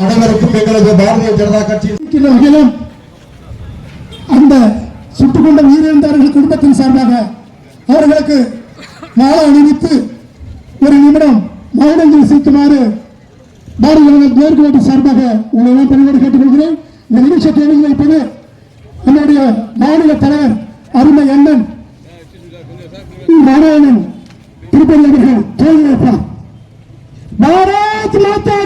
அனைவருக்கும் எங்களது பாரதிய ஜனதா கட்சி வகையிலும் அந்த சுட்டுக் கொண்ட உயிரிழந்தவர்கள் குடும்பத்தின் சார்பாக அவர்களுக்கு மாலை அணிவித்து ஒரு நிமிடம் மௌனங்கள் சீக்குமாறு பாரதிய ஜனதா மேற்கு சார்பாக உங்களை பணியோடு கேட்டுக்கொள்கிறேன். இந்த நிமிஷ தொடங்கி வைப்பது நம்முடைய மாநில தலைவர் அருமை அண்ணன் நாராயணன். திருப்பதி அவர்கள். தோல்வி வைப்பார் பாரத் மாதா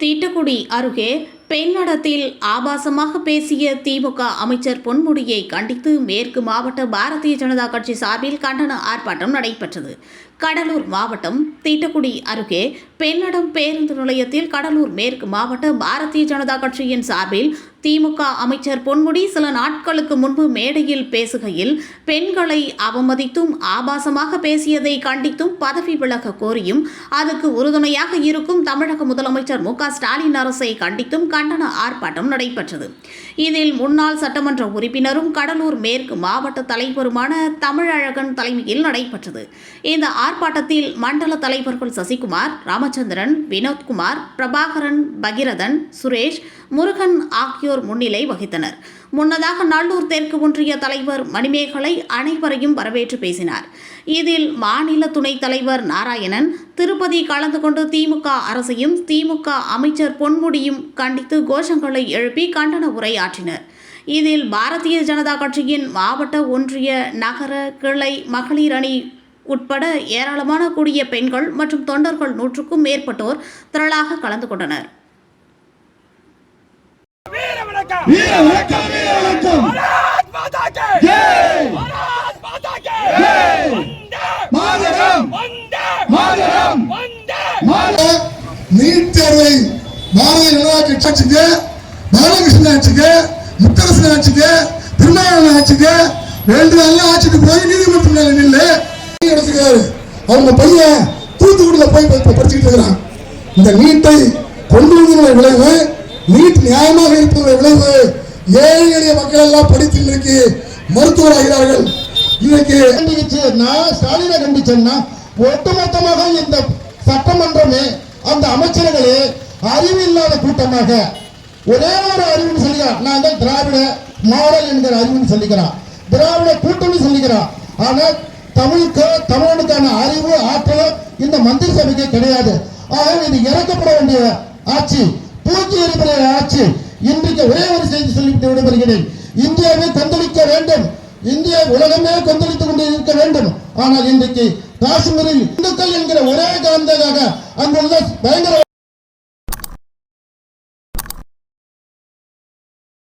தீட்டுக்குடி அருகே பெண்ணடத்தில் ஆபாசமாக பேசிய திமுக அமைச்சர் பொன்முடியை கண்டித்து மேற்கு மாவட்ட பாரதிய ஜனதா கட்சி சார்பில் கண்டன ஆர்ப்பாட்டம் நடைபெற்றது. கடலூர் மாவட்டம் தீட்டுக்குடி அருகே பெண்ணடம் பேருந்து நிலையத்தில் கடலூர் மேற்கு மாவட்ட பாரதிய ஜனதா கட்சியின் சார்பில் திமுக அமைச்சர் பொன்முடி சில நாட்களுக்கு முன்பு மேடையில் பேசுகையில் பெண்களை அவமதித்தும் ஆபாசமாக பேசியதை கண்டித்தும் பதவி விலக கோரியும் அதுக்கு உறுதுணையாக இருக்கும் தமிழக முதலமைச்சர் மு ஸ்டாலின் அரசை கண்டித்தும் கண்டன ஆர்ப்பாட்டம் நடைபெற்றது. இதில் முன்னாள் சட்டமன்ற உறுப்பினரும் கடலூர் மேற்கு மாவட்ட தலைவருமான தமிழழகன் தலைமையில் நடைபெற்றது. இந்த ஆர்ப்பாட்டத்தில் மண்டல தலைவர்கள் சசிகுமார் ராமச்சந்திரன் வினோத்குமார் பிரபாகரன் பகிரதன் சுரேஷ் முருகன் ஆகியோர் முன்னிலை வகித்தனர். முன்னதாக நல்லூர் தெற்கு ஒன்றிய தலைவர் மணிமேகலை அனைவரையும் வரவேற்று பேசினார். இதில் மாநில துணைத் தலைவர் நாராயணன் திருப்பதி கலந்து கொண்டு திமுக அரசையும் திமுக அமைச்சர் பொன்முடியும் கண்டித்து கோஷங்களை எழுப்பி கண்டன உரையாற்றினர் இதில் பாரதிய ஜனதா கட்சியின் மாவட்ட ஒன்றிய நகர கிளை மகளிர் அணி உட்பட ஏராளமான கூடிய பெண்கள் மற்றும் தொண்டர்கள் நூற்றுக்கும் மேற்பட்டோர் திரளாக கலந்து கொண்டனர். வீர வணக்கம் வீர வணக்கம் மாதரம்! மாதரம்! நீட் தேர்வை பாரதிய ஜனதா கட்சி பாலகிருஷ்ணன் முத்தரசன் திருநாராயணன் ஆட்சிக்கு ரெண்டு நல்ல ஆட்சிக்கு போய் நீதிமன்றத்தில் நில்லு. எடுத்துக்கிறாரு அவங்க பையன் தூத்துக்குடியில போய் படிச்சுக்கிட்டு இருக்கிறான். இந்த நீட்டை கொண்டு வந்ததனுடைய விளைவு நீட் நியாயமாக இருப்பதனுடைய விளைவு ஏழை எளிய மக்கள் எல்லாம் படித்து இன்றைக்கு மருத்துவராகிறார்கள். இன்னைக்கு நான் ஸ்டாலினை கண்டிச்சேன்னா ஒட்டுமொத்தமாக இந்த சட்டமன்றமே அந்த அமைச்சர்களே அறிவு இல்லாத கூட்டமாக. ஒரே ஒரு அறிவுன்னு சொல்லிக்கிறான் நான் தான் திராவிட மாடல் என்கிற அறிவுன்னு சொல்லிக்கிறான் திராவிட கூட்டணி சொல்லிக்கிறான் ஆனா தமிழுக்கு தமிழனுக்கான அறிவு ஆற்றல் இந்த மந்திரி சபைக்கு கிடையாது. ஆகவே இது இறக்கப்பட வேண்டிய ஆட்சி. தூக்கி எறிகிற ஆட்சி இன்றைக்கு ஒரே ஒரு செய்தி சொல்லிவிட்டு விடைபெறுகிறேன். இந்தியாவை கொந்தளிக்க வேண்டும். இந்தியா உலகமே கொந்தளித்துக் கொண்டு இருக்க வேண்டும். ஆனால் இன்றைக்கு காஷ்மீரில் இந்துக்கள் என்கிற ஒரே காரணத்தாக அங்குள்ள பயங்கர